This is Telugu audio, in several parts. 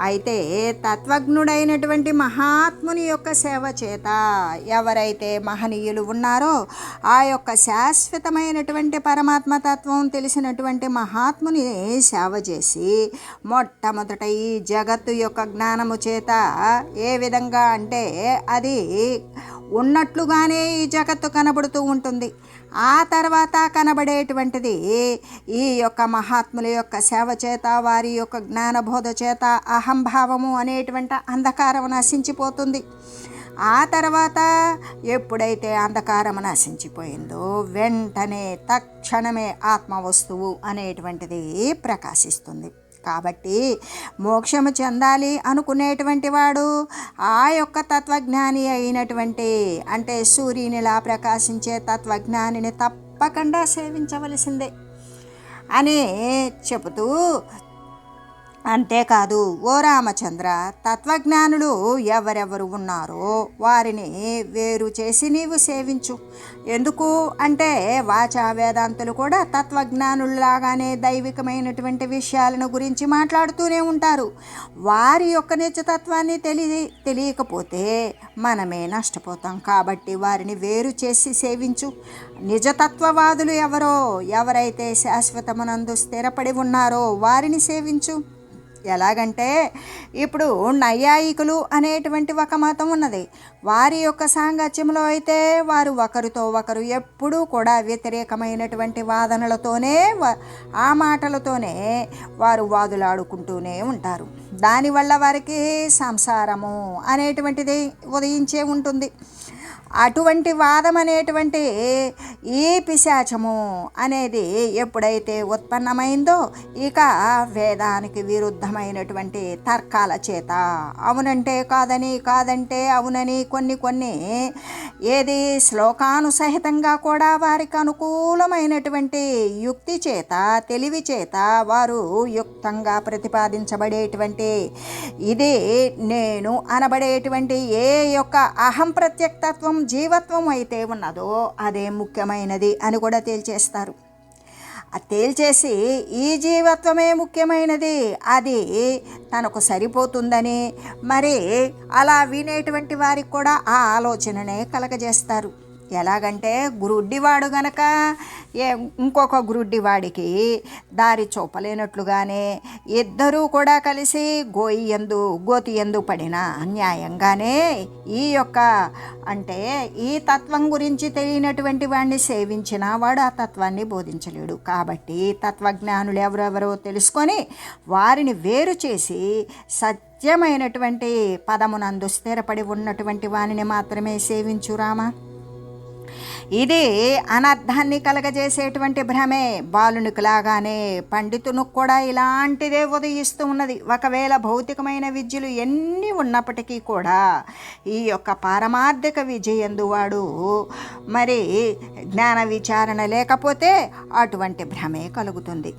అయితే తత్వజ్ఞుడైనటువంటి మహాత్ముని యొక్క సేవ చేత ఎవరైతే మహనీయులు ఉన్నారో ఆ యొక్క శాశ్వతమైనటువంటి పరమాత్మ తత్వం తెలిసినటువంటి మహాత్ముని సేవ చేసి మొట్టమొదట ఈ జగత్తు యొక్క జ్ఞానము చేత ఏ విధంగా అంటే అది ఉన్నట్లుగానే ఈ జగత్తు కనబడుతూ ఉంటుంది. ఆ తర్వాత కనబడేటువంటిది ఈ యొక్క మహాత్ముల యొక్క సేవ చేత వారి యొక్క జ్ఞానబోధ చేత అహంభావము అనేటువంటి అంధకారం నశించిపోతుంది. ఆ తర్వాత ఎప్పుడైతే అంధకారం నశించిపోయిందో వెంటనే తక్షణమే ఆత్మ వస్తువు అనేటువంటిది ప్రకాశిస్తుంది. కాబట్టి మోక్షము చెందాలి అనుకునేటువంటి వాడు ఆ యొక్క తత్వజ్ఞాని అయినటువంటి అంటే సూర్యునిలా ప్రకాశించే తత్వజ్ఞానిని తప్పకుండా సేవించవలసిందే. అని చెబుతూ అంతేకాదు ఓ రామచంద్ర తత్వజ్ఞానులు ఎవరెవరు ఉన్నారో వారిని వేరు చేసి నీవు సేవించు. ఎందుకు? అంటే వాచా వేదాంతులు కూడా తత్వజ్ఞానులలాగానే దైవికమైనటువంటి విషయాలను గురించి మాట్లాడుతూనే ఉంటారు. వారి యొక్క నిజతత్వాన్ని తెలి తెలియకపోతే మనమే నష్టపోతాం. కాబట్టి వారిని వేరు చేసి సేవించు. నిజతత్వవాదులు ఎవరో ఎవరైతే శాశ్వతమునందు స్థిరపడి ఉన్నారో వారిని సేవించు. ఎలాగంటే ఇప్పుడు నైయాయికులు అనేటువంటి ఒక మతం ఉన్నది. వారి యొక్క సాంగత్యంలో అయితే వారు ఒకరితో ఒకరు ఎప్పుడూ కూడా వ్యతిరేకమైనటువంటి వాదనలతోనే ఆ మాటలతోనే వారు వాదులాడుకుంటూనే ఉంటారు. దానివల్ల వారికి సంసారము అనేటువంటిది ఉదయించే ఉంటుంది. అటువంటి వాదం అనేటువంటి ఈ పిశాచము అనేది ఎప్పుడైతే ఉత్పన్నమైందో ఇక వేదానికి విరుద్ధమైనటువంటి తర్కాల చేత. అవునంటే కాదని కాదంటే అవునని కొన్ని కొన్ని ఏది శ్లోకానుసహితంగా కూడా వారికి అనుకూలమైనటువంటి యుక్తి చేత తెలివి చేత వారు యుక్తంగా ప్రతిపాదించబడేటువంటి ఇది నేను అనబడేటువంటి ఏ యొక్క అహం ప్రత్యక్తత్వం జీవత్వం అయితే ఉన్నదో అదే ముఖ్యమైనది అని కూడా తేల్చేస్తారు. అది తేల్చేసి ఈ జీవత్వమే ముఖ్యమైనది. అది తనకు సరిపోతుందని మరి అలా వినేటువంటి వారికి కూడా ఆ ఆలోచననే కలగజేస్తారు. ఎలాగంటే గురుడ్డివాడు గనక ఏ ఇంకొక గురుడ్డివాడికి దారి చూపలేనట్లుగానే ఇద్దరూ కూడా కలిసి గోయి ఎందు గోతి ఎందు పడిన న్యాయంగానే ఈ యొక్క అంటే ఈ తత్వం గురించి తెలియనటువంటి వాడిని సేవించిన వాడు ఆ తత్వాన్ని బోధించలేడు. కాబట్టి తత్వజ్ఞానులు ఎవరెవరో తెలుసుకొని వారిని వేరు చేసి సత్యమైనటువంటి పదమునందు స్థిరపడి ఉన్నటువంటి వానిని మాత్రమే సేవించురామా ఇది అనర్థాన్ని కలగజేసేటువంటి భ్రమే. బాలునికి లాగానే పండితునికి కూడా ఇలాంటిదే ఉదయిస్తూ ఉన్నది. ఒకవేళ భౌతికమైన విద్యలు ఎన్ని ఉన్నప్పటికీ కూడా ఈ యొక్క పారమార్థిక విజయందు వాడు మరి జ్ఞాన విచారణ లేకపోతే అటువంటి భ్రమే కలుగుతుంది.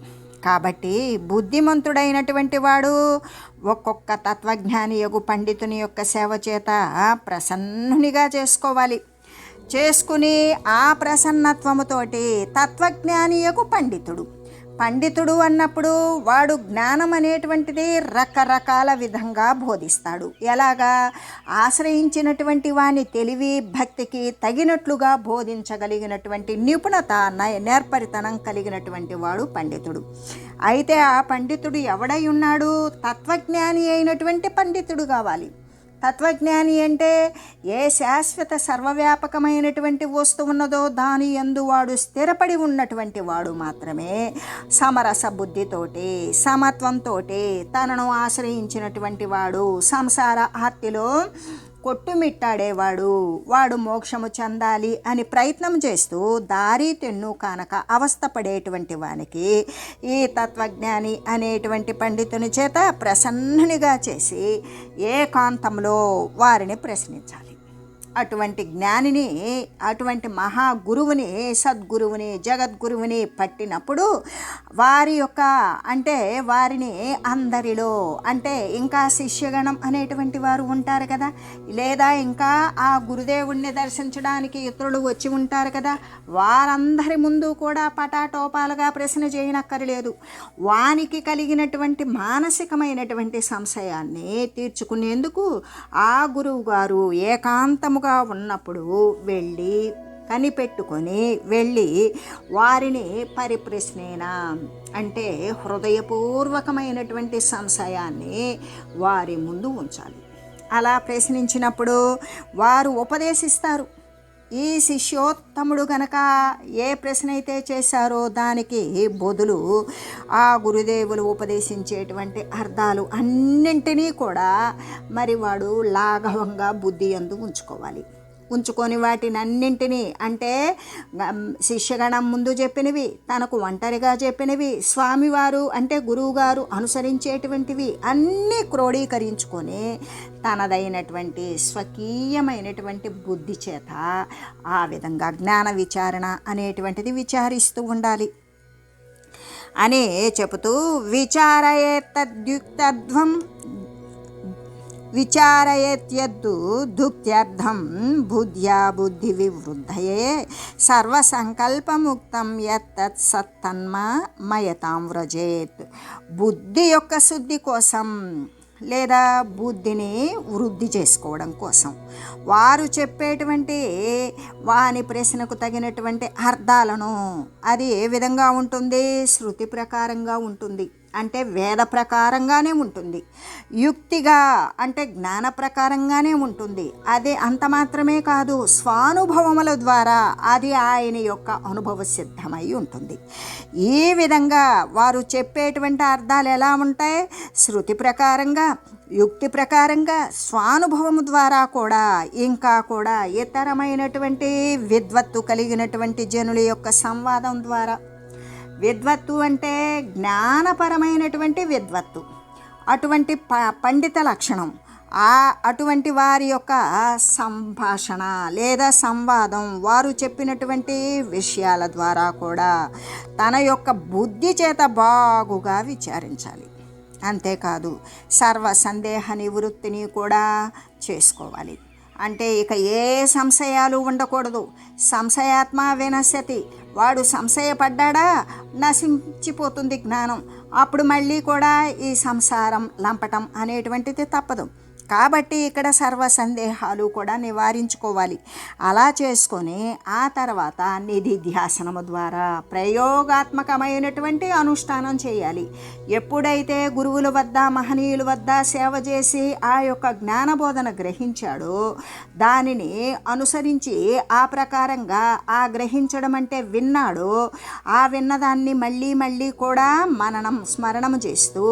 కాబట్టి బుద్ధిమంతుడైనటువంటి వాడు ఒక్కొక్క తత్వజ్ఞాని యొగు పండితుని యొక్క సేవ చేత ప్రసన్నునిగా చేసుకోవాలి. చేసుకుని ఆ ప్రసన్నత్వముతోటి తత్వజ్ఞానియకు పండితుడు. పండితుడు అన్నప్పుడు వాడు జ్ఞానం అనేటువంటిది రకరకాల విధంగా బోధిస్తాడు. ఎలాగా? ఆశ్రయించినటువంటి వాని తెలివి భక్తికి తగినట్లుగా బోధించగలిగినటువంటి నిపుణత నేర్పరితనం కలిగినటువంటి వాడు పండితుడు. అయితే ఆ పండితుడు ఎవడై ఉన్నాడు? తత్వజ్ఞాని అయినటువంటి పండితుడు కావాలి. తత్వజ్ఞాని అంటే ఏ శాశ్వత సర్వవ్యాపకమైనటువంటి వస్తువు ఉన్నదో దాని ఎందు వాడు స్థిరపడి ఉన్నటువంటి వాడు మాత్రమే. సమరస బుద్ధితోటి సమత్వంతో తనను ఆశ్రయించినటువంటి వాడు సంసార ఆర్తిలో కొట్టుమిట్టాడేవాడు. వాడు మోక్షము చెందాలి అని ప్రయత్నం చేస్తూ దారి తెన్ను కానక అవస్థపడేటువంటి వానికి ఈ తత్వజ్ఞాని అనేటువంటి పండితుని చేత ప్రసన్నునిగా చేసి ఏకాంతంలో వారిని ప్రశ్నించాలి. అటువంటి జ్ఞానిని అటువంటి మహా గురువుని సద్గురువుని జగద్గురువుని పట్టినప్పుడు వారి యొక్క అంటే వారిని అందరిలో అంటే ఇంకా శిష్యగణం అనేటువంటి వారు ఉంటారు కదా. లేదా ఇంకా ఆ గురుదేవుణ్ణి దర్శించడానికి ఇతరులు వచ్చి ఉంటారు కదా. వారందరి ముందు కూడా పటాటోపాలుగా ప్రశ్న చేయనక్కర్లేదు. వానికి కలిగినటువంటి మానసికమైనటువంటి సంశయాన్ని తీర్చుకునేందుకు ఆ గురువు గారు ఏకాంతము ఏకాంతముగా ఉన్నప్పుడు వెళ్ళి కనిపెట్టుకొని వెళ్ళి వారిని పరిప్రశ్నేనా అంటే హృదయపూర్వకమైనటువంటి సంశయాన్ని వారి ముందు ఉంచాలి. అలా ప్రశ్నించినప్పుడు వారు ఉపదేశిస్తారు. ఈ శిష్యోత్తముడు గనక ఏ ప్రశ్న అయితే చేశారో దానికి బదులు ఆ గురుదేవులు ఉపదేశించేటువంటి అర్థాలు అన్నింటినీ కూడా మరి వాడు లాఘవంగా బుద్ధి ఎందు ఉంచుకోవాలి. ఉంచుకొని వాటిని అన్నింటినీ అంటే శిష్యగణం ముందు చెప్పినవి తనకు ఒంటరిగా చెప్పినవి స్వామివారు అంటే గురువుగారు అనుసరించేటువంటివి అన్నీ క్రోడీకరించుకొని తనదైనటువంటి స్వకీయమైనటువంటి బుద్ధి చేత ఆ విధంగా జ్ఞాన విచారణ అనేటువంటిది విచారిస్తూ ఉండాలి. అని చెబుతూ విచారయేత్తద్యుక్తధ్వం విచారయేత్యద్దు దుక్త్యర్థం బుద్ధ్యా బుద్ధి వివృద్ధయే. సర్వసంకల్పముక్తం యత్తత్ సత్తన్మ మయతాం వ్రజేత్. బుద్ధి యొక్క శుద్ధి కోసం లేదా బుద్ధిని వృద్ధి చేసుకోవడం కోసం. వారు చెప్పేటువంటి వాని ప్రశ్నకు తగినటువంటి అర్థాలను అది ఏ విధంగా ఉంటుంది? శృతి ప్రకారంగా ఉంటుంది. అంటే వేద ప్రకారంగానే ఉంటుంది. యుక్తిగా అంటే జ్ఞాన ప్రకారంగానే ఉంటుంది. అది అంత మాత్రమే కాదు స్వానుభవముల ద్వారా అది ఆయన యొక్క అనుభవ సిద్ధమై ఉంటుంది. ఈ విధంగా వారు చెప్పేటువంటి అర్థాలు ఎలా ఉంటాయి? శృతి ప్రకారంగా యుక్తి ప్రకారంగా స్వానుభవము ద్వారా కూడా ఇంకా కూడా ఇతరమైనటువంటి విద్వత్తు కలిగినటువంటి జనుల యొక్క సంవాదం ద్వారా విద్వత్తు అంటే జ్ఞానపరమైనటువంటి విద్వత్తు. అటువంటి ప పండిత లక్షణం. ఆ అటువంటి వారి యొక్క సంభాషణ లేదా సంవాదం వారు చెప్పినటువంటి విషయాల ద్వారా కూడా తన యొక్క బుద్ధి చేత బాగుగా విచారించాలి. అంతేకాదు సర్వ సందేహ నివృత్తిని కూడా చేసుకోవాలి. అంటే ఇక ఏ సంశయాలు ఉండకూడదు. సంశయాత్మ వినశ్యతి. వాడు సంశయపడ్డా నశించిపోతుంది జ్ఞానం. అప్పుడు మళ్ళీ కూడా ఈ సంసారం లంపటం అనేటువంటిది తప్పదు. కాబట్టి ఇక్కడ సర్వ సందేహాలు కూడా నివారించుకోవాలి. అలా చేసుకొని ఆ తర్వాత నిధి ధ్యాసనము ద్వారా ప్రయోగాత్మకమైనటువంటి అనుష్ఠానం చేయాలి. ఎప్పుడైతే గురువుల వద్ద మహనీయుల వద్ద సేవ చేసి ఆ యొక్క జ్ఞానబోధన గ్రహించాడో దానిని అనుసరించి ఆ ప్రకారంగా ఆ గ్రహించడం అంటే విన్నాడో ఆ విన్నదాన్ని మళ్ళీ మళ్ళీ కూడా మననం స్మరణం చేస్తూ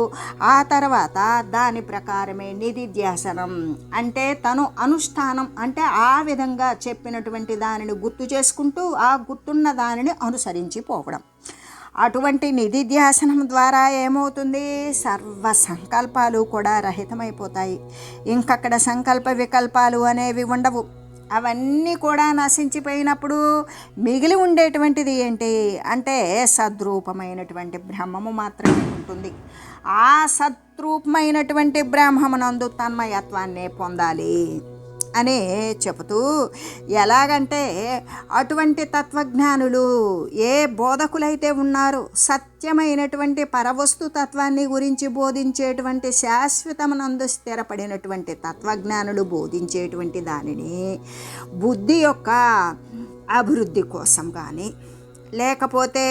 ఆ తర్వాత దాని ప్రకారమే నిధి ధ్యాస నిధిధ్యాసనం అంటే తను అనుష్ఠానం అంటే ఆ విధంగా చెప్పినటువంటి దానిని గుర్తు చేసుకుంటూ ఆ గుర్తున్న దానిని అనుసరించి పోవడం అటువంటి నిధిధ్యాసనం ద్వారా ఏమవుతుంది? సర్వ సంకల్పాలు కూడా రహితమైపోతాయి. ఇంకక్కడ సంకల్ప వికల్పాలు అనేవి ఉండవు. అవన్నీ కూడా నశించిపోయినప్పుడు మిగిలి ఉండేటువంటిది ఏంటి? అంటే సద్రూపమైనటువంటి బ్రహ్మము మాత్రమే ఉంటుంది. ఆ సత్రూపమైనటువంటి బ్రహ్మమునందు తన్మయత్వాన్ని పొందాలి అని చెబుతూ ఎలాగంటే అటువంటి తత్వజ్ఞానులు ఏ బోధకులైతే ఉన్నారో సత్యమైనటువంటి పరవస్తు తత్వాన్ని గురించి బోధించేటువంటి శాశ్వతమునందు స్థిరపడినటువంటి తత్వజ్ఞానులు బోధించేటువంటి దానిని బుద్ధి యొక్క అభివృద్ధి కోసం కానీ లేకపోతే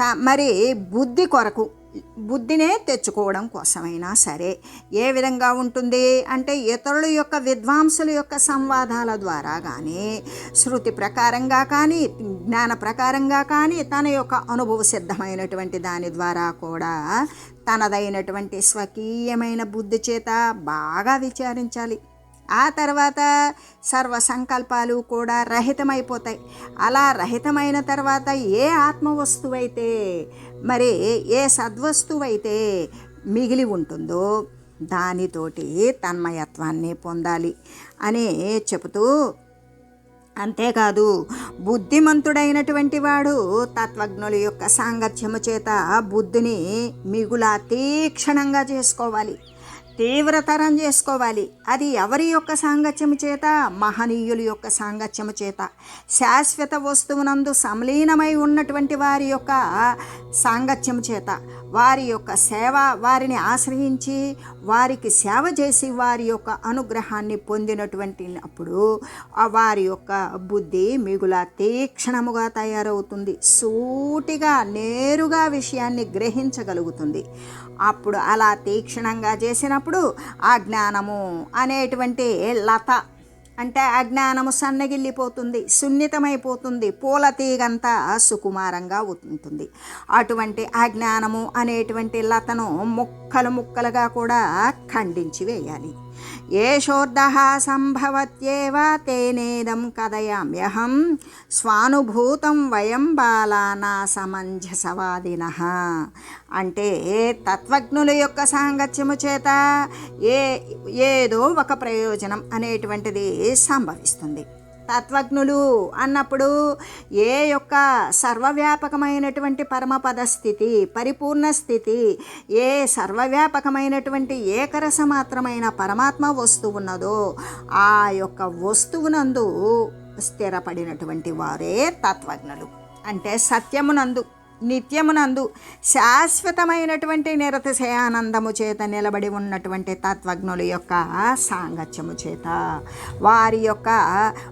త మరి బుద్ధి కొరకు బుద్ధినే తెచ్చుకోవడం కోసమైనా సరే ఏ విధంగా ఉంటుంది అంటే ఇతరుల యొక్క విద్వాంసుల యొక్క సంవాదాల ద్వారా కానీ శృతి ప్రకారంగా కానీ జ్ఞాన ప్రకారంగా కానీ తన యొక్క అనుభవ సిద్ధమైనటువంటి దాని ద్వారా కూడా తనదైనటువంటి స్వకీయమైన బుద్ధి చేత బాగా విచారించాలి. ఆ తర్వాత సర్వ సంకల్పాలు కూడా రహితమైపోతాయి. అలా రహితమైన తర్వాత ఏ ఆత్మ వస్తువైతే మరి ఏ సద్వస్తువైతే మిగిలి ఉంటుందో దానితోటి తన్మయత్వాన్ని పొందాలి అని చెబుతూ అంతేకాదు బుద్ధిమంతుడైనటువంటి వాడు తత్వజ్ఞుల యొక్క సాంగత్యము చేత బుద్ధిని మిగులా తీక్షణంగా చేసుకోవాలి. తీవ్రతరం చేసుకోవాలి. అది ఎవరి యొక్క సాంగత్యము చేత? మహనీయుల యొక్క సాంగత్యము చేత. శాశ్వత వస్తువునందు సమలీనమై ఉన్నటువంటి వారి యొక్క సాంగత్యము చేత. వారి యొక్క సేవ వారిని ఆశ్రయించి వారికి సేవ చేసి వారి యొక్క అనుగ్రహాన్ని పొందినటువంటి అప్పుడు వారి యొక్క బుద్ధి మిగుల తీక్షణముగా తయారవుతుంది. సూటిగా నేరుగా విషయాన్ని గ్రహించగలుగుతుంది. అప్పుడు అలా తీక్షణంగా చేసినప్పుడు ఆ జ్ఞానము అనేటువంటి లత అంటే అజ్ఞానము సన్నగిల్లిపోతుంది సున్నితమైపోతుంది పూల తీగంతా సుకుమారంగా ఉంటుంది. అటువంటి అజ్ఞానము అనేటువంటి లతను ముక్కలు ముక్కలుగా కూడా ఖండించి వేయాలి. ఏషోర్ధ సంభవత్యేవ తేనేదం కథయామ్యహం. స్వానుభూతం వయం బాలానా సమంజసవాదిన. అంటే తత్వజ్ఞుల యొక్క సాంగత్యము చేత ఏ ఏదో ఒక ప్రయోజనం అనేటువంటిది సంభవిస్తుంది. తత్వజ్ఞులు అన్నప్పుడు ఏ యొక్క సర్వవ్యాపకమైనటువంటి పరమపద స్థితి పరిపూర్ణ స్థితి ఏ సర్వవ్యాపకమైనటువంటి ఏకరస మాత్రమైన పరమాత్మ వస్తువు ఉన్నదో ఆ యొక్క వస్తువునందు స్థిరపడినటువంటి వారే తత్వజ్ఞులు. అంటే సత్యమునందు. నిత్యమునందు శాశ్వతమైనటువంటి నిరతిశయానందము చేత నిలబడి ఉన్నటువంటి తత్వజ్ఞుల యొక్క సాంగత్యము చేత వారి యొక్క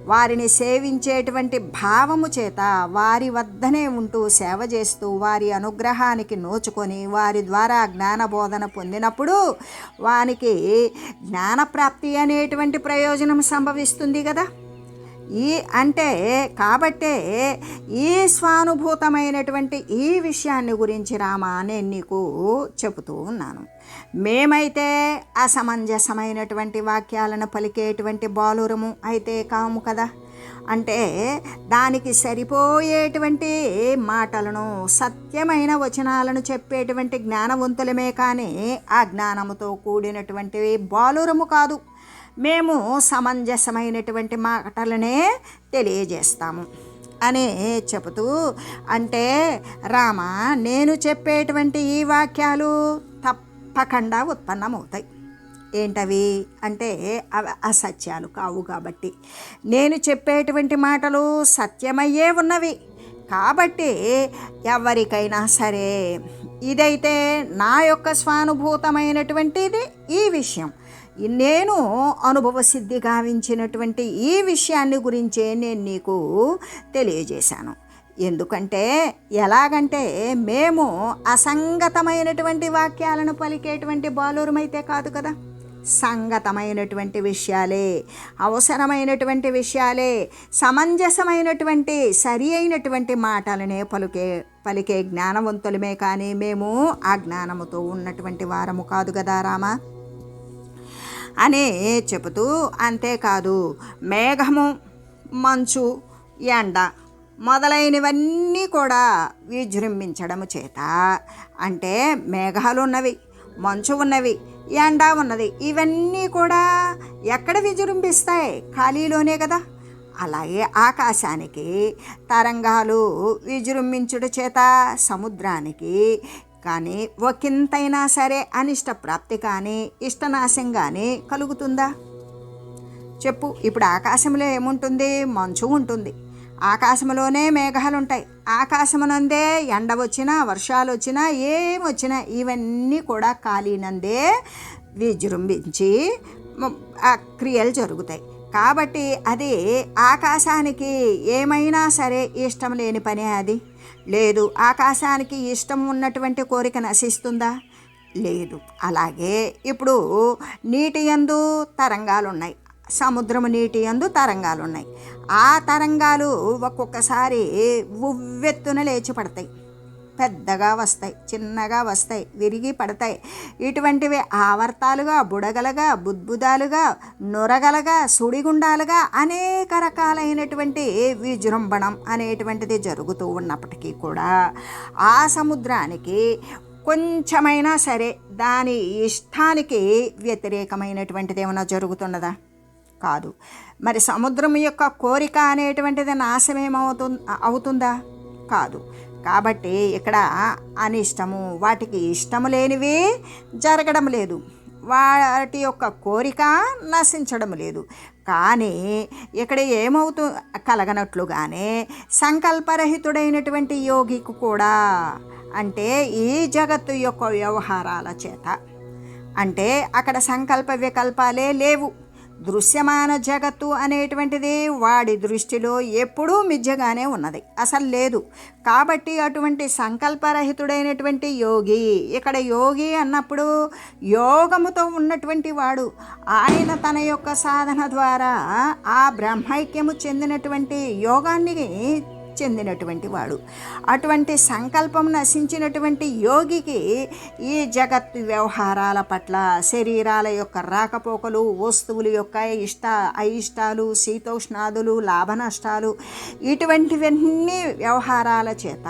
వారిని సేవించేటువంటి భావము చేత వారి వద్దనే ఉంటూ సేవ చేస్తూ వారి అనుగ్రహానికి నోచుకొని వారి ద్వారా జ్ఞానబోధన పొందినప్పుడు వానికి జ్ఞానప్రాప్తి అనేటువంటి ప్రయోజనం సంభవిస్తుంది కదా. ఈ అంటే కాబట్టే ఈ స్వానుభూతమైనటువంటి ఈ విషయాన్ని గురించి రామా నేను నీకు చెబుతూ ఉన్నాను. మేమైతే అసమంజసమైనటువంటి వాక్యాలను పలికేటువంటి బాలురము అయితే కాము కదా? అంటే దానికి సరిపోయేటువంటి మాటలను సత్యమైన వచనాలను చెప్పేటువంటి జ్ఞానవంతులమే కానీ ఆ జ్ఞానముతో కూడినటువంటి బాలురము కాదు. మేము సమంజసమైనటువంటి మాటలనే తెలియజేస్తాము. అని చెబుతూ అంటే రామ నేను చెప్పేటువంటి ఈ వాక్యాలు తప్పకుండా ఉత్పన్నమవుతాయి. ఏంటవి? అంటే అవి అసత్యాలు కావు కాబట్టి. నేను చెప్పేటువంటి మాటలు సత్యమయ్యే ఉన్నవి. కాబట్టి ఎవరికైనా సరే ఇదైతే నా యొక్క స్వానుభూతమైనటువంటిది ఈ విషయం. నేను అనుభవ సిద్ధి గావించినటువంటి ఈ విషయాన్ని గురించే నేను నీకు తెలియజేశాను. ఎందుకంటే ఎలాగంటే మేము అసంగతమైనటువంటి వాక్యాలను పలికేటువంటి బాలురమైతే కాదు కదా. సంగతమైనటువంటి విషయాలే అవసరమైనటువంటి విషయాలే సమంజసమైనటువంటి సరి అయినటువంటి మాటలనే పలుకే పలికే జ్ఞానవంతులమే కానీ మేము ఆ జ్ఞానముతో ఉన్నటువంటి వారము కాదు కదా రామా. అనే చెబుతూ అంతేకాదు మేఘము మంచు ఎండ మొదలైనవన్నీ కూడా విజృంభించడము చేత. అంటే మేఘాలు ఉన్నవి మంచు ఉన్నవి ఎండ ఉన్నది ఇవన్నీ కూడా ఎక్కడ విజృంభిస్తాయి? ఖాళీలోనే కదా. అలాగే ఆకాశానికి తరంగాలు విజృంభించుట చేత సముద్రానికి కానీ ఒకంతైనా సరే అనిష్ట ప్రాప్తి కానీ ఇష్టనాశం కానీ కలుగుతుందా? చెప్పు ఇప్పుడు ఆకాశంలో ఏముంటుంది? మంచు ఉంటుంది. ఆకాశంలోనే మేఘాలుంటాయి. ఆకాశమునందే ఎండ వచ్చినా వర్షాలు వచ్చినా ఏమొచ్చినా వచ్చినా ఇవన్నీ కూడా ఖాళీనందే విజృంభించి ఆ క్రియలు జరుగుతాయి. కాబట్టి అది ఆకాశానికి ఏమైనా సరే ఇష్టం లేని పనే అది. లేదు ఆకాశానికి ఇష్టం ఉన్నటువంటి కోరిక నశిస్తుందా? లేదు. అలాగే ఇప్పుడు నీటి యందు తరంగాలు ఉన్నాయి సముద్రము నీటి యందు తరంగాలు ఉన్నాయి ఆ తరంగాలు ఒక్కొక్కసారి ఉవ్వెత్తున లేచి పడతాయి పెద్దగా వస్తాయి చిన్నగా వస్తాయి విరిగి పడతాయి. ఇటువంటివి ఆవర్తాలుగా బుడగలుగా బుద్బుదాలుగా నొరగలగా సుడిగుండాలుగా అనేక రకాలైనటువంటి విజృంభణం అనేటువంటిది జరుగుతూ ఉన్నప్పటికీ కూడా ఆ సముద్రానికి కొంచెమైనా సరే దాని ఇష్టానికి వ్యతిరేకమైనటువంటిది ఏమైనా జరుగుతున్నదా? కాదు. మరి సముద్రం యొక్క కోరిక అనేటువంటిది నాశమేమవుతు అవుతుందా? కాదు. కాబట్టి ఇక్కడ అనిష్టము వాటికి ఇష్టము లేనివి జరగడం లేదు. వాటి యొక్క కోరిక నశించడం లేదు. కానీ ఇక్కడ ఏమవుతూ కలగనట్లుగానే సంకల్పరహితుడైనటువంటి యోగికి కూడా అంటే ఈ జగత్తు యొక్క వ్యవహారాల చేత. అంటే అక్కడ సంకల్ప వికల్పాలే లేవు. దృశ్యమాన జగత్తు అనేటువంటిది వాడి దృష్టిలో ఎప్పుడూ మిథ్యగానే ఉన్నది. అసలు లేదు. కాబట్టి అటువంటి సంకల్పరహితుడైనటువంటి యోగి ఇక్కడ యోగి అన్నప్పుడు యోగముతో ఉన్నటువంటి వాడు. ఆయన తన యొక్క సాధన ద్వారా ఆ బ్రహ్మైక్యము చెందినటువంటి యోగాన్ని చెందినటువంటి వాడు. అటువంటి సంకల్పం నశించినటువంటి యోగికి ఈ జగత్ వ్యవహారాల పట్ల శరీరాల యొక్క రాకపోకలు వస్తువుల యొక్క ఇష్ట అయిష్టాలు శీతోష్ణాదులు లాభ నష్టాలు ఇటువంటివన్నీ వ్యవహారాల చేత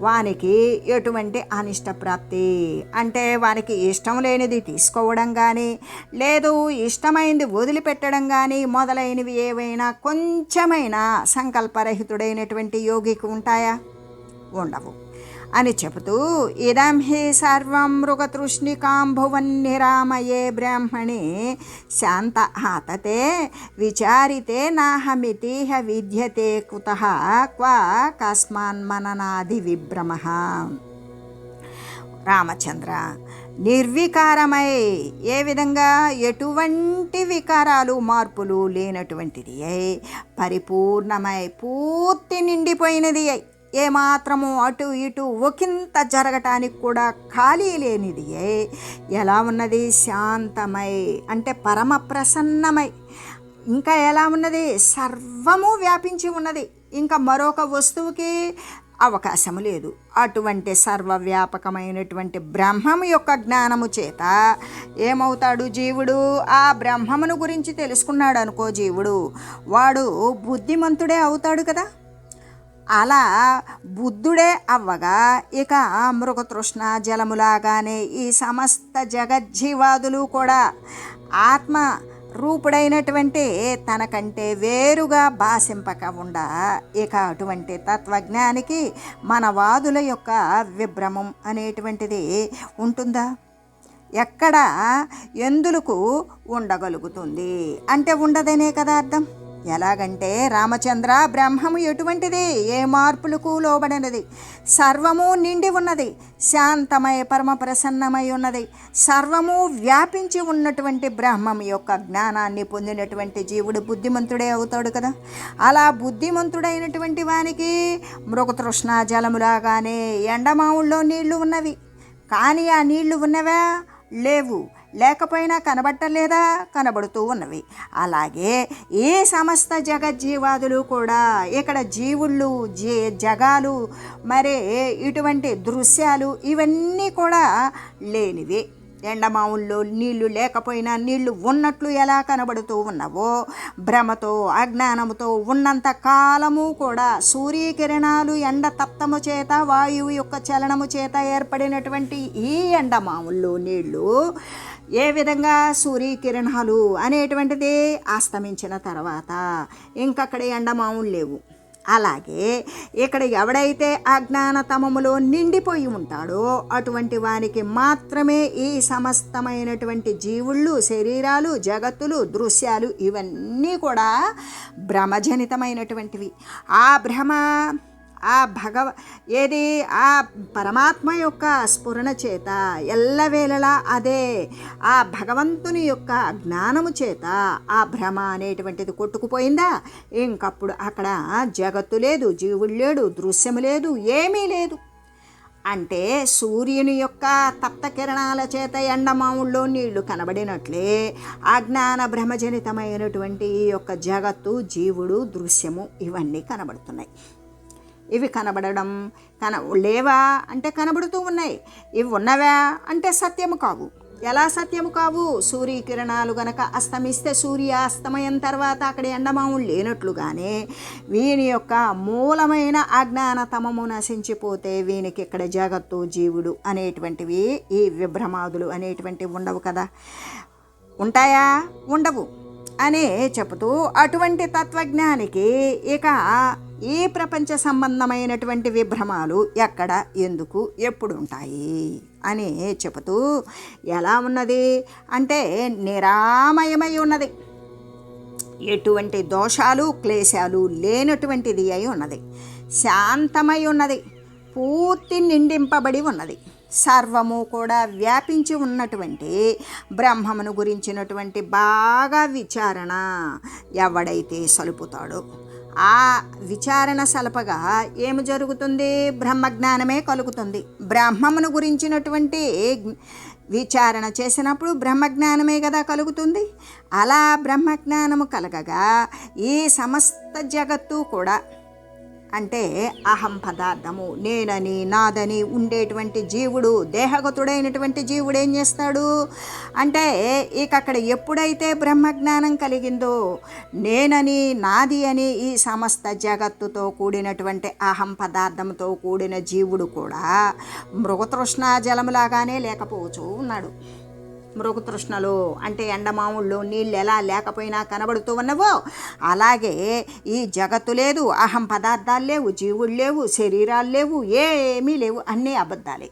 వానికి ఎటువంటి అనిష్ట ప్రాప్తి? అంటే వానికి ఇష్టం లేనిది తీసుకోవడం కానీ లేదు ఇష్టమైంది వదిలిపెట్టడం కానీ మొదలైనవి ఏవైనా కొంచెమైనా సంకల్పరహితుడైనటువంటి యోగికి ఉంటాయా? ఉండవు. అని చెబుతూ ఇదం హి సర్వం మృగతృష్ణికాంభువన్నిరామయే బ్రాహ్మణి శాంత ఆతతే విచారితే నాహమితిహ విద్యతే కుత క్వ కస్మాన్మననాది విభ్రమ. రామచంద్ర నిర్వికారమై ఏ విధంగా ఎటువంటి వికారాలు మార్పులు లేనటువంటిది అయి పరిపూర్ణమై పూర్తి నిండిపోయినది అయి ఏమాత్రము అటు ఇటు ఒకంత జరగటానికి కూడా ఖాళీ లేనిది అయి ఎలా ఉన్నది? శాంతమై అంటే పరమ ప్రసన్నమై ఇంకా ఎలా ఉన్నది? సర్వము వ్యాపించి ఉన్నది. ఇంకా మరొక వస్తువుకి అవకాశము లేదు. అటువంటి సర్వవ్యాపకమైనటువంటి బ్రహ్మము యొక్క జ్ఞానము చేత ఏమవుతాడు జీవుడు? ఆ బ్రహ్మమును గురించి తెలుసుకున్నాడు అనుకో జీవుడు వాడు బుద్ధిమంతుడే అవుతాడు కదా? అలా బుద్ధుడే అవ్వగా ఇక మృగతృష్ణ జలములాగానే ఈ సమస్త జగజ్జీవాదులు కూడా ఆత్మ రూపుడైనటువంటి తనకంటే వేరుగా భాషింపక ఉండ ఇక అటువంటి తత్వజ్ఞానికి మన వాదుల యొక్క విభ్రమం అనేటువంటిది ఉంటుందా? ఎక్కడ ఎందులకు ఉండగలుగుతుంది? అంటే ఉండదనే కదా అర్థం. ఎలాగంటే రామచంద్ర బ్రహ్మము ఎటువంటిది? ఏ మార్పులకు లోబడినది? సర్వము నిండి ఉన్నది శాంతమై పరమ ప్రసన్నమై ఉన్నది. సర్వము వ్యాపించి ఉన్నటువంటి బ్రహ్మం యొక్క జ్ఞానాన్ని పొందినటువంటి జీవుడు బుద్ధిమంతుడే అవుతాడు కదా. అలా బుద్ధిమంతుడైనటువంటి వానికి మృగతృష్ణ జలములాగానే ఎండమావుల్లో నీళ్ళు ఉన్నవి. కానీ ఆ నీళ్ళు ఉన్నవా? లేవు. లేకపోయినా కనబట్టలేదా? కనబడుతూ ఉన్నవి. అలాగే ఏ సమస్త జగజ్జీవాదులు కూడా ఇక్కడ జీవుళ్ళు జీ జగాలు మరి ఇటువంటి దృశ్యాలు ఇవన్నీ కూడా లేనివి. ఎండమావుల్లో నీళ్ళు లేకపోయినా నీళ్ళు ఉన్నట్లు ఎలా కనబడుతూ ఉన్నవో భ్రమతో అజ్ఞానముతో ఉన్నంత కాలము కూడా సూర్యకిరణాలు ఎండ తప్తము చేత వాయువు యొక్క చలనము చేత ఏర్పడినటువంటి ఈ ఎండమావుల్లో నీళ్ళు ఏ విధంగా సూర్యకిరణాలు అనేటువంటిది అస్తమించిన తర్వాత ఇంకక్కడ ఎండమావులు లేవు. అలాగే ఇక్కడ ఎవడైతే అజ్ఞానతమములో నిండిపోయి ఉంటాడో అటువంటి వానికి మాత్రమే ఈ సమస్తమైనటువంటి జీవుళ్ళు శరీరాలు జగత్తులు దృశ్యాలు ఇవన్నీ కూడా భ్రమజనితమైనటువంటివి ఆ భ్రమ ఆ భగవ ఏది? ఆ పరమాత్మ యొక్క స్ఫురణ చేత ఎల్లవేళలా అదే ఆ భగవంతుని యొక్క జ్ఞానము చేత ఆ భ్రమ అనేటువంటిది కొట్టుకుపోయిందా? ఇంకప్పుడు అక్కడ జగత్తు లేదు జీవుడు లేడు దృశ్యము లేదు ఏమీ లేదు. అంటే సూర్యుని యొక్క తప్త కిరణాల చేత ఎండమావుల్లో నీళ్ళు కనబడినట్లే అజ్ఞాన భ్రమజనితమైనటువంటి ఈ యొక్క జగత్తు జీవుడు దృశ్యము ఇవన్నీ కనబడుతున్నాయి. ఇవి కనబడడం కన లేవా అంటే కనబడుతూ ఉన్నాయి. ఇవి ఉన్నవా అంటే సత్యము కావు. ఎలా సత్యము కావు? సూర్యకిరణాలు గనక అస్తమిస్తే సూర్య అస్తమయం తర్వాత అక్కడ ఎండమాములు లేనట్లుగానే వీని యొక్క మూలమైన అజ్ఞానతమము నశించిపోతే వీనికి ఇక్కడ జగత్తు జీవుడు అనేటువంటివి ఈ విభ్రమాదులు అనేటువంటివి ఉండవు కదా. ఉంటాయా? ఉండవు. అనే చెబుతూ అటువంటి తత్వజ్ఞానికి ఇక ఈ ప్రపంచ సంబంధమైనటువంటి విభ్రమాలు ఎక్కడ ఎందుకు ఎప్పుడు ఉంటాయి అని చెబుతూ ఎలా ఉన్నది అంటే నిరామయమై ఉన్నది. ఎటువంటి దోషాలు క్లేశాలు లేనటువంటిది అయి ఉన్నది. శాంతమై ఉన్నది. పూర్తి నిండింపబడి ఉన్నది. సర్వము కూడా వ్యాపించి ఉన్నటువంటి బ్రహ్మమును గురించినటువంటి బాగా విచారణ ఎవడైతే సలుపుతాడో. ఆ విచారణ సలపగా ఏమి జరుగుతుంది? బ్రహ్మజ్ఞానమే కలుగుతుంది. బ్రహ్మమును గురించినటువంటి విచారణ చేసినప్పుడు బ్రహ్మజ్ఞానమే కదా కలుగుతుంది. అలా బ్రహ్మజ్ఞానము కలగగా ఈ సమస్త జగత్తు కూడా అంటే అహం పదార్థము. నేనని నాదని ఉండేటువంటి జీవుడు దేహగతుడైనటువంటి జీవుడు ఏం చేస్తాడు? అంటే ఇక అక్కడ ఎప్పుడైతే బ్రహ్మజ్ఞానం కలిగిందో నేనని నాది అని ఈ సమస్త జగత్తుతో కూడినటువంటి అహం పదార్థంతో కూడిన జీవుడు కూడా మృగతృష్ణ జలములాగానే లేకపోవచ్చు ఉన్నాడు మృగతృష్ణలు అంటే ఎండమాముల్లో నీళ్ళు ఎలా లేకపోయినా కనబడుతూ ఉన్నవో అలాగే ఈ జగత్తు లేదు అహం పదార్థాలు లేవు జీవులు లేవు శరీరాలు లేవు ఏమీ లేవు అన్నీ అబద్ధాలే.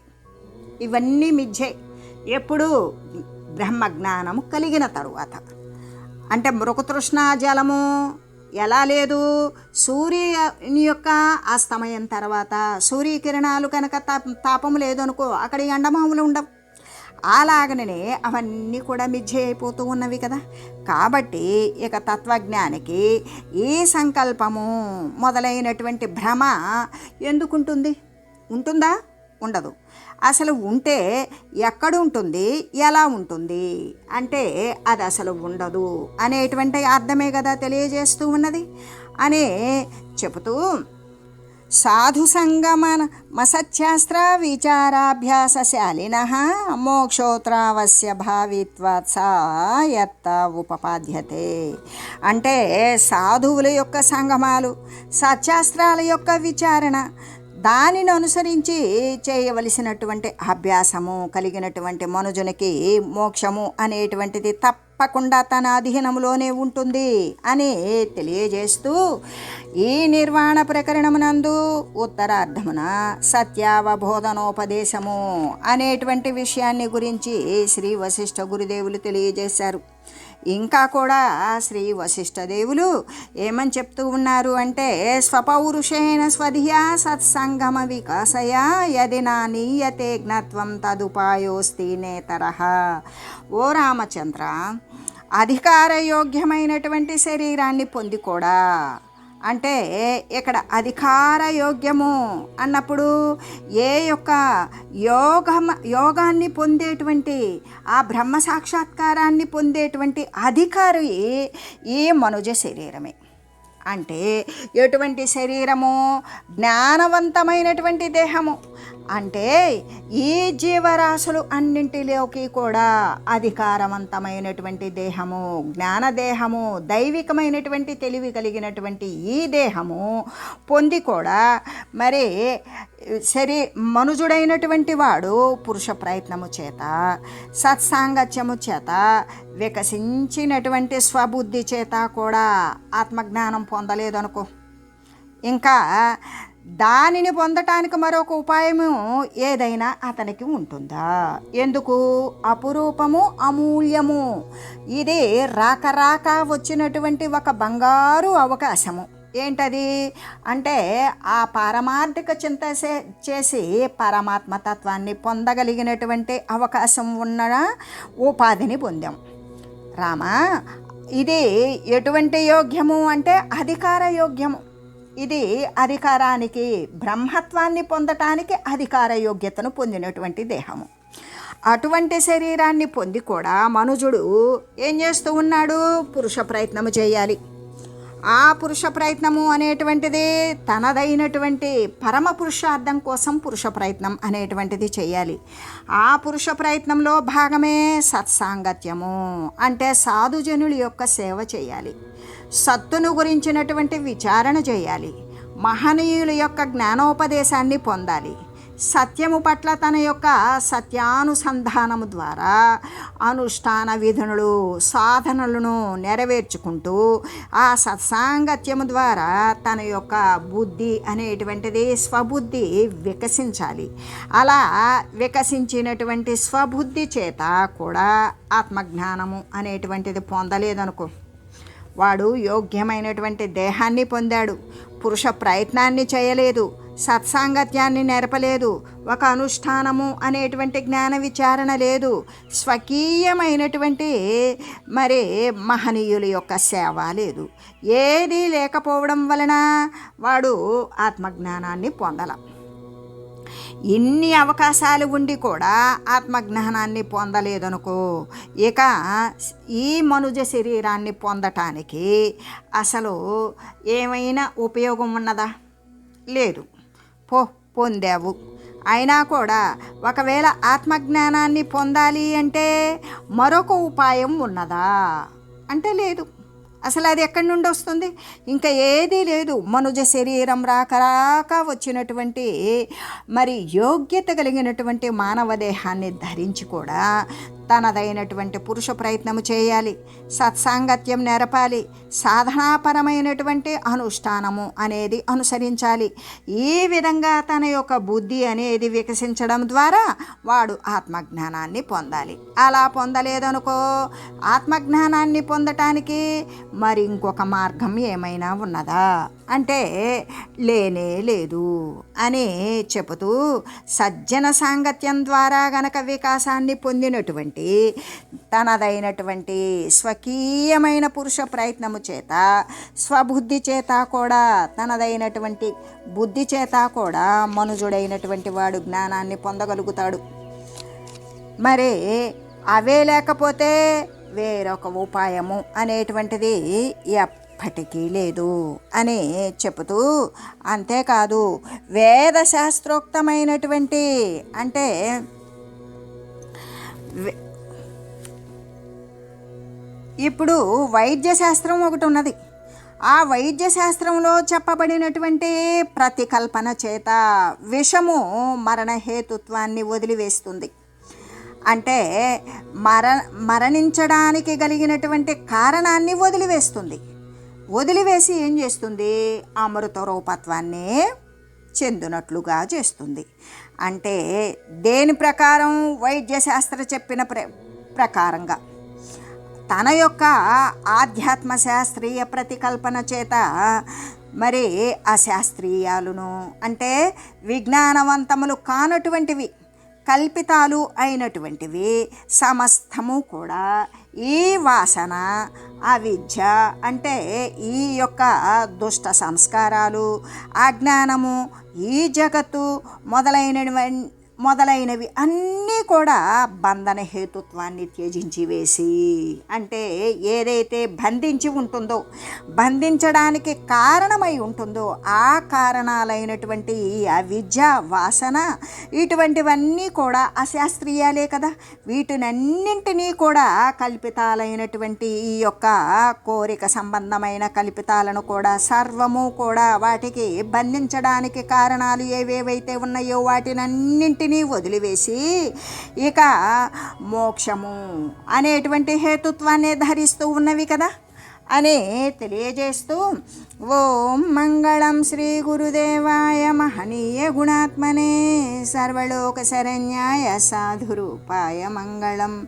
ఇవన్నీ మిథ్యే. ఎప్పుడు బ్రహ్మజ్ఞానము కలిగిన తరువాత. అంటే మృగతృష్ణ జలము ఎలా లేదు? సూర్యుని యొక్క అస్తమయం తర్వాత సూర్యకిరణాలు కనుక తా తాపం లేదనుకో అక్కడ ఎండమాములు ఉండవు. అలాగనే అవన్నీ కూడా మిథ్య అయిపోతూ ఉన్నవి కదా. కాబట్టి ఇక తత్వజ్ఞానికి ఈ సంకల్పము మొదలైనటువంటి భ్రమ ఎందుకుంటుంది? ఉంటుందా? ఉండదు. అసలు ఉంటే ఎక్కడ ఉంటుంది ఎలా ఉంటుంది? అంటే అది అసలు ఉండదు అనేటువంటి అర్థమే కదా తెలియజేస్తూ ఉన్నది. అనే చెబుతూ సాధు సంగమన మసత్శాస్త్ర విచారాభ్యాసశాలిన మోక్షోత్రావస్య భావిత్వాత్ సా యత్త ఉపపాద్యతే. అంటే సాధువుల యొక్క సంగమాలు సత్శాస్త్రాల యొక్క విచారణ దానిని అనుసరించి చేయవలసినటువంటి అభ్యాసము కలిగినటువంటి మనుజునికి మోక్షము అనేటువంటిది తప్పకుండా తన అధీనంలోనే ఉంటుంది అని తెలియజేస్తూ ఈ నిర్వాణ ప్రకరణమునందు ఉత్తరార్ధమున సత్యావబోధనోపదేశము అనేటువంటి విషయాన్ని గురించి శ్రీ వశిష్ఠ గురుదేవులు తెలియజేశారు. ఇంకా కూడా శ్రీ వశిష్ఠదేవులు ఏమని చెప్తూ ఉన్నారు అంటే స్వపౌరుషేణ స్వధియా సత్సంగమ వికాసయ యది నా నీయతే జ్ఞత్వం తదుపాయోస్తి నేతర. ఓ రామచంద్ర అధికారయోగ్యమైనటువంటి శరీరాన్ని పొంది కూడా అంటే ఇక్కడ అధికార యోగ్యము అన్నప్పుడు ఏ యొక్క యోగం యోగాన్ని పొందేటువంటి ఆ బ్రహ్మ సాక్షాత్కారాన్ని పొందేటువంటి అధికారి ఈ మనుజ శరీరమే. అంటే ఎటువంటి శరీరము? జ్ఞానవంతమైనటువంటి దేహము. అంటే ఈ జీవరాశులు అన్నింటిలోకి కూడా అధికారవంతమైనటువంటి దేహము జ్ఞానదేహము దైవికమైనటువంటి తెలివి కలిగినటువంటి ఈ దేహము పొంది కూడా మరి శరీ మనుజుడైనటువంటి వాడు పురుష ప్రయత్నము చేత సత్సాంగత్యము చేత వికసించినటువంటి స్వబుద్ధి చేత కూడా ఆత్మజ్ఞానం పొందలేదనుకో. ఇంకా దానిని పొందటానికి మరొక ఉపాయము ఏదైనా అతనికి ఉంటుందా? ఎందుకు? అపురూపము అమూల్యము. ఇది రాక రాక వచ్చినటువంటి ఒక బంగారు అవకాశము. ఏంటది? అంటే ఆ పారమార్థిక చింత చేసి పరమాత్మ తత్వాన్ని పొందగలిగినటువంటి అవకాశం ఉన్న ఉపాధిని పొందాం. రామా ఇది ఎటువంటి యోగ్యము అంటే అధికార యోగ్యము. ఇది అధికారానికి బ్రహ్మత్వాన్ని పొందటానికి అధికార యోగ్యతను పొందినటువంటి దేహము. అటువంటి శరీరాన్ని పొంది కూడా మనుజుడు ఏం చేస్తూ ఉన్నాడు? పురుష ప్రయత్నము చేయాలి. ఆ పురుష ప్రయత్నము అనేటువంటిది తనదైనటువంటి పరమ పురుషార్థం కోసం పురుష ప్రయత్నం అనేటువంటిది చేయాలి. ఆ పురుష ప్రయత్నంలో భాగమే సత్సాంగత్యము అంటే సాధుజనుల యొక్క సేవ చేయాలి. సత్తును గురించినటువంటి విచారణ చేయాలి. మహనీయుల యొక్క జ్ఞానోపదేశాన్ని పొందాలి. సత్యము పట్ల తన యొక్క సత్యానుసంధానము ద్వారా అనుష్ఠాన విధులు సాధనలను నెరవేర్చుకుంటూ ఆ సత్సాంగత్యము ద్వారా తన యొక్క బుద్ధి అనేటువంటిది స్వబుద్ధి వికసించాలి. అలా వికసించినటువంటి స్వబుద్ధి చేత కూడా ఆత్మజ్ఞానము అనేటువంటిది పొందలేదనుకో వాడు యోగ్యమైనటువంటి దేహాన్ని పొందాడు. పురుష ప్రయత్నాన్ని చేయలేదు. సత్సాంగత్యాన్ని నెరపలేదు. ఒక అనుష్ఠానము అనేటువంటి జ్ఞాన విచారణ లేదు. స్వకీయమైనటువంటి మరి మహనీయుల యొక్క సేవ లేదు. ఏదీ లేకపోవడం వలన వాడు ఆత్మజ్ఞానాన్ని పొందల. ఇన్ని అవకాశాలు ఉండి కూడా ఆత్మజ్ఞానాన్ని పొందలేదనుకో ఇక ఈ మనుజ శరీరాన్ని పొందటానికి అసలు ఏమైనా ఉపయోగం ఉన్నదా? లేదు. పో పొందావు. అయినా కూడా ఒకవేళ ఆత్మజ్ఞానాన్ని పొందాలి అంటే మరొక ఉపాయం ఉన్నదా? అంటే లేదు. అసలు అది ఎక్కడి నుండి వస్తుంది? ఇంకా ఏదీ లేదు. మనుజ శరీరం రాక రాక వచ్చినటువంటి మరి యోగ్యత కలిగినటువంటి మానవ దేహాన్ని ధరించి కూడా తనదైనటువంటి పురుష ప్రయత్నము చేయాలి. సత్సాంగత్యం నెరపాలి. సాధనాపరమైనటువంటి అనుష్ఠానము అనేది అనుసరించాలి. ఈ విధంగా తన యొక్క బుద్ధి అనేది వికసించడం ద్వారా వాడు ఆత్మజ్ఞానాన్ని పొందాలి. అలా పొందలేదనుకో ఆత్మజ్ఞానాన్ని పొందటానికి మరి ఇంకొక మార్గం ఏమైనా ఉన్నదా? అంటే లేనే లేదు అని చెబుతూ సజ్జన సాంగత్యం ద్వారా గనక వికాసాన్ని పొందినటువంటి తనదైనటువంటి స్వకీయమైన పురుష ప్రయత్నము చేత స్వబుద్ధి చేత కూడా తనదైనటువంటి బుద్ధి చేత కూడా మనుజుడైనటువంటి వాడు జ్ఞానాన్ని పొందగలుగుతాడు. మరి అవే లేకపోతే వేరొక ఉపాయము అనేటువంటిది ఎప్పటికీ లేదు అని చెబుతూ అంతేకాదు వేద శాస్త్రోక్తమైనటువంటి అంటే ఇప్పుడు వైద్య శాస్త్రం ఒకటి ఉన్నది. ఆ వైద్య శాస్త్రంలో చెప్పబడినటువంటి ప్రతికల్పన చేత విషము మరణహేతుత్వాన్ని వదిలివేస్తుంది. అంటే మర మరణించడానికి కలిగినటువంటి కారణాన్ని వదిలివేస్తుంది. వదిలివేసి ఏం చేస్తుంది? అమృత రూపత్వాన్ని చెందినట్లుగా చేస్తుంది. అంటే దేని ప్రకారం వైద్యశాస్త్ర చెప్పిన ప్ర ప్రకారంగా తన యొక్క ఆధ్యాత్మ శాస్త్రీయ ప్రతికల్పన చేత మరి అశాస్త్రీయాలును అంటే విజ్ఞానవంతములు కానటువంటివి కల్పితాలు అయినటువంటివి సమస్తము కూడా ఈ వాసన అవిద్య అంటే ఈ యొక్క దుష్ట సంస్కారాలు అజ్ఞానము ఈ జగత్తు మొదలైనటువంటి మొదలైనవి అన్నీ కూడా బంధన హేతుత్వాన్ని త్యజించి వేసి అంటే ఏదైతే బంధించి ఉంటుందో బంధించడానికి కారణమై ఉంటుందో ఆ కారణాలైనటువంటి అవిద్య వాసన ఇటువంటివన్నీ కూడా అశాస్త్రీయాలే కదా. వీటినన్నింటినీ కూడా కల్పితాలైనటువంటి ఈ యొక్క కోరిక సంబంధమైన కల్పితాలను కూడా సర్వము కూడా వాటికి బంధించడానికి కారణాలు ఏవేవైతే ఉన్నాయో వాటినన్నింటినీ వదిలివేసి ఇక మోక్షము అనేటువంటి హేతుత్వాన్ని ధరిస్తూ ఉన్నవి కదా అని తెలియజేస్తూ ఓం మంగళం శ్రీ గురుదేవాయ మహనీయ గుణాత్మనే సర్వలోక శరణ్యాయ సాధురూపాయ మంగళం.